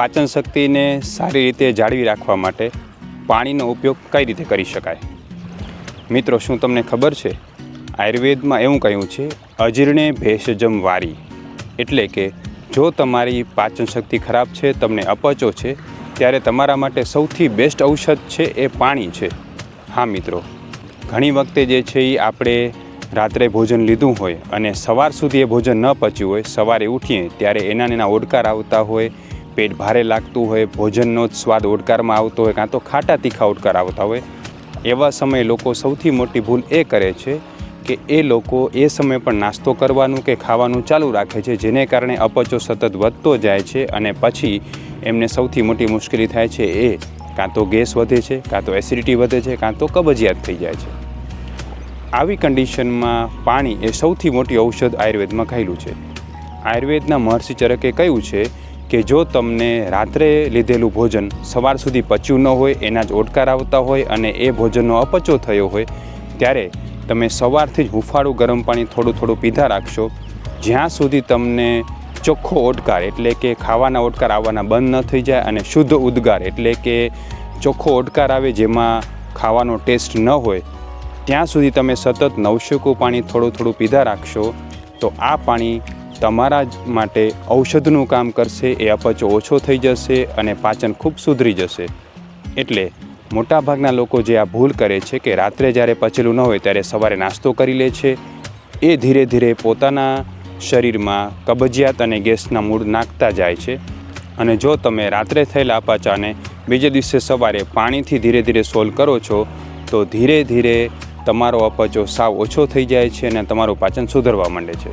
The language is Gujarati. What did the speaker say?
પાચન શક્તિને સારી રીતે જાળવી રાખવા માટે પાણીનો ઉપયોગ કઈ રીતે કરી શકાય? મિત્રો, શું તમને ખબર છે? આયુર્વેદમાં એવું કહ્યું છે, અજીર્ણે ભેષજમ વારી. એટલે કે, જો તમારી પાચન શક્તિ ખરાબ છે, તમને અપચો છે, ત્યારે તમારા માટે સૌથી બેસ્ટ ઔષધ છે એ પાણી છે. હા, મિત્રો. ઘણી વખતે જે છે એ આપણે રાત્રે ભોજન લીધું હોય અને સવાર સુધી એ ભોજન ન પચ્યું હોય, સવારે ઉઠીએ ત્યારે એના એના ઓડકાર આવતા હોય પેટ ભારે લાગતું હોય, ભોજનનો જ સ્વાદ ઓડકારમાં આવતો હોય, કાં તો ખાટા તીખા ઓડકાર આવતા હોય. એવા સમયે લોકો સૌથી મોટી ભૂલ એ કરે છે કે એ લોકો એ સમયે પણ નાસ્તો કરવાનું કે ખાવાનું ચાલુ રાખે છે, જેને કારણે અપચો સતત વધતો જાય છે અને પછી એમને સૌથી મોટી મુશ્કેલી થાય છે એ કાં તો ગેસ વધે છે, કાં તો એસિડિટી વધે છે, કાં તો કબજિયાત થઈ જાય છે. આવી કન્ડિશનમાં પાણી એ સૌથી મોટી ઔષધ આયુર્વેદમાં કહેલું છે. આયુર્વેદના મહર્ષિ ચરકે કહ્યું છે કે જો તમને રાત્રે લીધેલું ભોજન સવાર સુધી પચ્યું ન હોય, એના જ ઓડકાર આવતા હોય અને એ ભોજનનો અપચો થયો હોય, ત્યારે તમે સવારથી જ હુંફાળું ગરમ પાણી થોડું થોડું પીધા રાખશો. જ્યાં સુધી તમને ચોખ્ખો ઓટકાર, એટલે કે ખાવાના ઓટકાર આવવાના બંધ ન થઈ જાય અને શુદ્ધ ઉદ્ગાર, એટલે કે ચોખ્ખો ઓટકાર આવે જેમાં ખાવાનો ટેસ્ટ ન હોય, ત્યાં સુધી તમે સતત નવશેકું પાણી થોડું થોડું પીધા રાખશો, તો આ પાણી તમારા જ માટે ઔષધનું કામ કરશે, એ અપચો ઓછો થઈ જશે અને પાચન ખૂબ સુધરી જશે. એટલે મોટાભાગના લોકો જે આ ભૂલ કરે છે કે રાત્રે જ્યારે પચેલું ન હોય ત્યારે સવારે નાસ્તો કરી લે છે, એ ધીરે ધીરે પોતાના શરીરમાં કબજિયાત અને ગેસના મૂળ નાખતા જાય છે. અને જો તમે રાત્રે થયેલા અપાચાને બીજે દિવસે સવારે પાણીથી ધીરે ધીરે સોલ્વ કરો છો, તો ધીરે ધીરે તમારો અપચો સાવ ઓછો થઈ જાય છે અને તમારું પાચન સુધરવા માંડે છે.